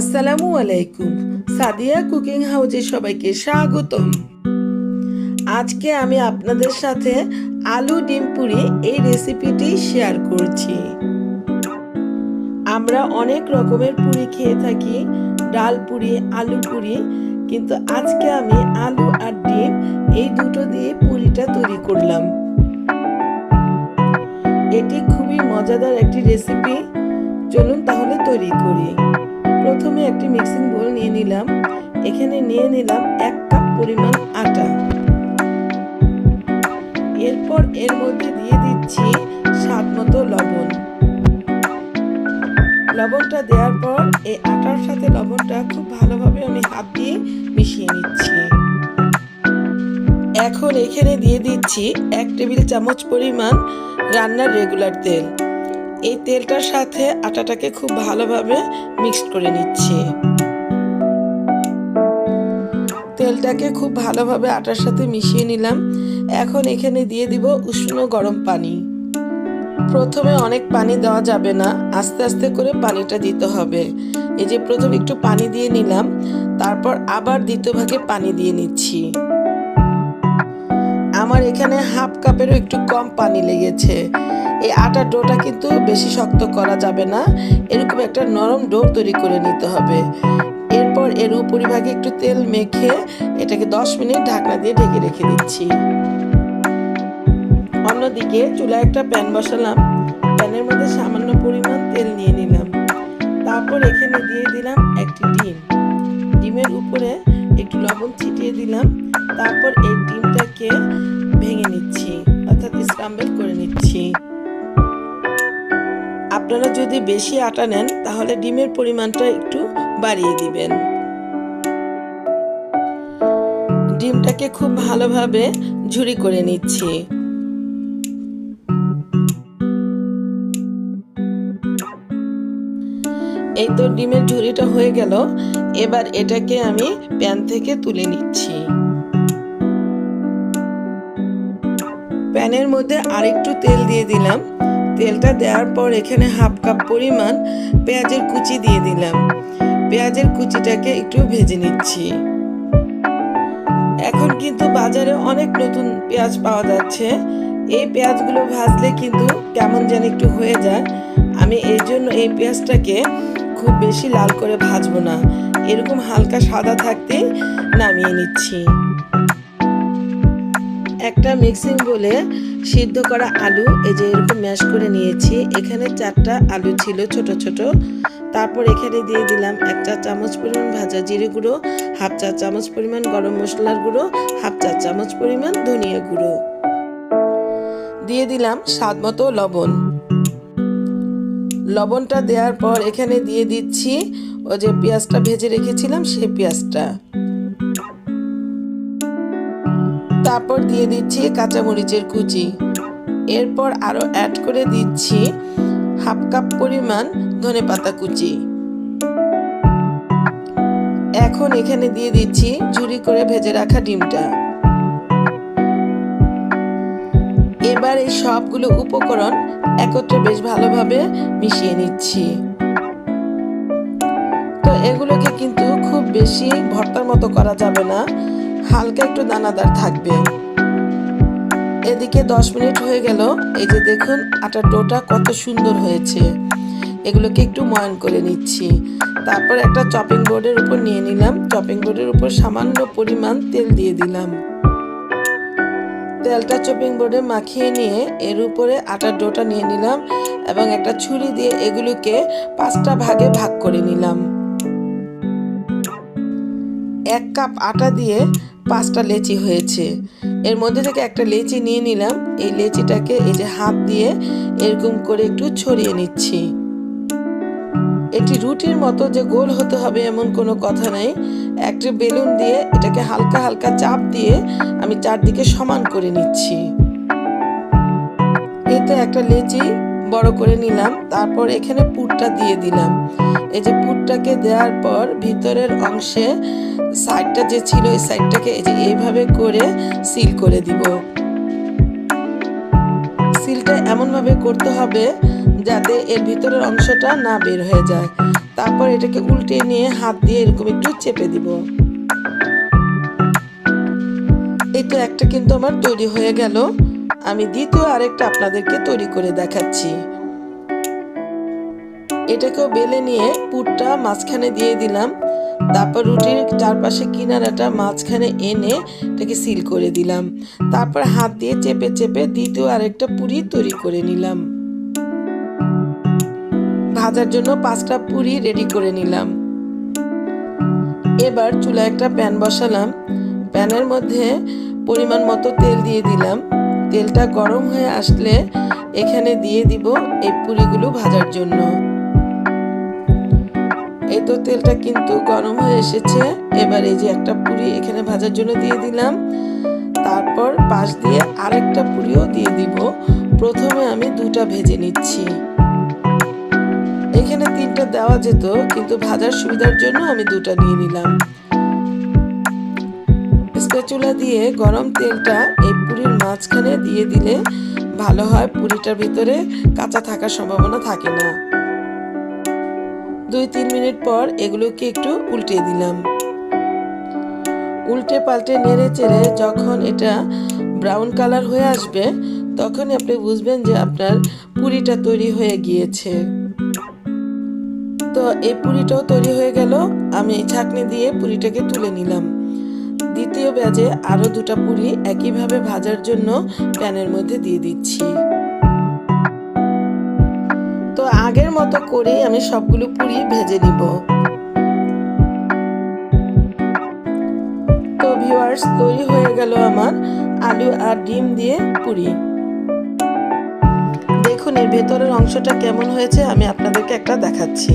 আসসালামু আলাইকুম। সাদিয়া কুকিং হাউজে সবাইকে স্বাগতম। আজকে আমি আপনাদের সাথে আলু ডিম পুরি এই রেসিপিটি শেয়ার করছি। আমরা অনেক রকমের পুরি খেয়ে থাকি, ডাল পুরি, আলু পুরি, কিন্তু আজকে আমি আলু আর ডিম এই দুটো দিয়ে পুরিটা তৈরি করলাম। এটি খুবই মজাদার একটি রেসিপি। চলুন তাহলে তৈরি করি। প্রথমে একটি মিক্সিং বোল নিয়ে নিলাম। এখানে নিয়ে নিলাম এক কাপ পরিমাণ আটা। এরপর এর মধ্যে দিয়ে দিচ্ছি স্বাদ মতো লবণ। লবণটা দেওয়ার পর এই আটার সাথে লবণটা খুব ভালোভাবে আমি হাত দিয়ে মিশিয়ে নিচ্ছি। এখন এখানে দিয়ে দিচ্ছি এক টেবিল চামচ পরিমাণ রান্নার রেগুলার তেল। এই তেলটার সাথে আটাটাকে খুব ভালোভাবে মিক্সড করে নিচ্ছি। তেলটাকে খুব ভালোভাবে আটার সাথে মিশিয়ে নিলাম। এখন এখানে দিয়ে দিব উষ্ণ গরম পানি। প্রথমে অনেক পানি দেওয়া যাবে না, আস্তে আস্তে করে পানিটা দিতে হবে। এই যে প্রথমে একটু পানি দিয়ে নিলাম, তারপর আবার দ্বিতীয় ভাগে পানি দিয়ে নিচ্ছি। আমার এখানে হাফ কাপেরও একটু কম পানি লেগেছে। এই আটার ডোটা কিন্তু বেশি শক্ত করা যাবে না। এরকম একটা নরম ডো তৈরি করে নিতে হবে। এরপর এর উপরিভাগে একটু তেল মেখে এটাকে দশ মিনিট ঢাকনা দিয়ে ঢেকে রেখে দিচ্ছি। অন্যদিকে চুলায় একটা প্যান বসালাম। প্যানের মধ্যে সামান্য পরিমাণ তেল নিয়ে নিলাম। তারপর এখানে দিয়ে দিলাম একটি ডিম। ডিমের উপরে একটু লবণ ছিটিয়ে দিলাম। তারপর এই ডিমটাকে ভেঙে নিচ্ছি, অর্থাৎ স্ক্রাম্বল করে নিচ্ছি। আপনারা যদি বেশি আটা নেন, তাহলে ডিমের পরিমাণটা একটু বাড়িয়ে দিবেন। ডিমটাকে খুব ভালোভাবে ঝুরি করে নিচ্ছি। এই তো ডিমের ঝুড়িটা হয়ে গেল। এবার এটাকে আমি প্যান থেকে তুলে নিচ্ছি। প্যানের মধ্যে আরেকটু তেল দিয়ে দিলাম। তেলটা দেওয়ার পর এখানে হাফ কাপ পরিমাণ পেঁয়াজের কুচি দিয়ে দিলাম। পেঁয়াজের কুচিটাকে একটু ভেজে নিচ্ছি। এখন কিন্তু বাজারে অনেক নতুন পেঁয়াজ পাওয়া যাচ্ছে। এই পেঁয়াজগুলো ভাজলে কিন্তু কেমন যেন একটু হয়ে যায়। আমি এই জন্য এই পেঁয়াজটাকে খুব বেশি লাল করে ভাজবো না। এরকম হালকা সাদা থাকতে নামিয়ে নিচ্ছি। একটা মিক্সিং বলে সিদ্ধ করা আলু, এই যে এরকম ম্যাশ করে নিয়েছি। এখানে চারটা আলু ছিল, ছোট ছোট। তারপর এখানে দিয়ে দিলাম এক চা চামচ পরিমাণ ভাজা জিরে গুঁড়ো, হাফ চা চামচ পরিমাণ গরম মশলার গুঁড়ো, হাফ চা চামচ পরিমাণ ধনিয়া গুঁড়ো। দিয়ে দিলাম স্বাদ মতো লবণ। লবণটা দেওয়ার পর এখানে দিয়ে দিচ্ছি ও যে পেঁয়াজটা ভেজে রেখেছিলাম, সেই পেঁয়াজটা। তারপর দিয়ে দিচ্ছি কাঁচামরিচের কুচি। এরপর আরও অ্যাড করে দিচ্ছি হাফ কাপ পরিমাণ ধনে পাতা কুচি। এখন এখানে দিয়ে দিচ্ছি ঝুরি করে ভেজে রাখা ডিমটা। এবার এই সবগুলো উপকরণ একত্রে বেশ ভালোভাবে মিশিয়ে নিচ্ছি। তো এগুলোকে কিন্তু খুব বেশি ভর্তার মতো করা যাবে না। হালকা একটু দানাদার থাকবে। এদিকে দশ মিনিট হয়ে গেল। এই যে দেখুন, আটার ডোটা কত সুন্দর হয়েছে। এগুলোকে একটু ময়ন করে নিচ্ছি। তারপর একটা চপিং বোর্ডের উপর নিয়ে নিলাম। চপিং বোর্ডের উপর সামান্য পরিমাণ তেল দিয়ে দিলাম। তেলটা চপিং বোর্ডে মাখিয়ে নিয়ে এর উপরে আটার ডোটা নিয়ে নিলাম এবং একটা ছুরি দিয়ে এগুলোকে পাঁচটা ভাগে ভাগ করে নিলাম। এক কাপ আটা দিয়ে পাঁচটা লেচি হয়েছে। এর মধ্যে থেকে একটা লেচি নিয়ে নিলাম। এই লেচিটাকে এই যে হাত দিয়ে এরকম করে একটু ছড়িয়ে নিচ্ছি। এটি রুটির মতো যে গোল হতে হবে এমন কোনো কথা নেই। একটি বেলুন দিয়ে এটাকে হালকা হালকা চাপ দিয়ে আমি চারদিকে সমান করে নিচ্ছি। এতে একটা লেচি বড় করে নিলাম, তারপর এখানে পুরটা দিয়ে দিলাম। এই যে পুরটাকে দেওয়ার পর ভিতরের অংশে সাইডটা যে ছিল, এই সাইডটাকে এই যে এইভাবে করে সিল করে দিব। সিলটা এমনভাবে করতে হবে যাতে এর ভিতরের অংশটা না বের হয়ে যায়। তারপর এটাকে উল্টে নিয়ে হাত দিয়ে এরকম একটু চেপে দিব। এই তো একটা কিন্তু আমার তৈরি হয়ে গেল। আমি দ্বিতীয় আরেকটা আপনাদেরকে তৈরি করে দেখাচ্ছি। এটাকেও বেলে নিয়ে পুরটা মাঝখানে দিয়ে দিলাম। তারপর রুটির চারপাশে কিনারাটা মাঝখানে এনে এটাকে সিল করে দিলাম। তারপর হাত দিয়ে চেপে চেপে দ্বিতীয় আরেকটা পুরি তৈরি করে নিলাম। ভাজার জন্য পাঁচটা পুরি রেডি করে নিলাম। এবার চুলা একটা প্যান বসালাম। প্যানের মধ্যে পরিমাণ মতো তেল দিয়ে দিলাম। তেলটা গরম হয়ে আসলে এখানে দিয়ে দিব এই পুরিগুলো ভাজার জন্য। এই তো তেলটা কিন্তু গরম হয়ে এসেছে। এবার এই যে একটা পুরি এখানে ভাজার জন্য দিয়ে দিলাম। তারপর পাশ দিয়ে আরেকটা পুরিও দিয়ে দিব। প্রথমে আমি দুটা ভেজে নিচ্ছি। এখানে তিনটা দেওয়া যেত, কিন্তু ভাজার সুবিধার জন্য আমি দুটা নিয়ে নিলাম। স্প্যাচুলা দিয়ে গরম তেলটা এই মাঝখানে দিয়ে দিলে ভালো হয়, পুরিটার ভিতরে কাঁচা থাকার সম্ভাবনা থাকে না। দুই তিন মিনিট পর এগুলোকে একটু উল্টে দিলাম। উল্টে পাল্টে নেড়ে চেড়ে যখন এটা ব্রাউন কালার হয়ে আসবে তখন আপনি বুঝবেন যে আপনার পুরিটা তৈরি হয়ে গিয়েছে। তো এই পুরিটাও তৈরি হয়ে গেল, আমি ছাকনি দিয়ে পুরিটাকে তুলে নিলাম। দ্বিতীয় ব্যাজে আরও দুটা পুরি একইভাবে ভাজার জন্য প্যানের মধ্যে দিয়ে দিচ্ছি। তো আগের মতো করেই আমি সবগুলো পুরি ভেজে নিব। তো ভিউয়ার্স তৈরি হয়ে গেল আমার আলু আর ডিম দিয়ে পুরি। দেখুন, এর ভেতরের অংশটা কেমন হয়েছে আমি আপনাদেরকে একটা দেখাচ্ছি।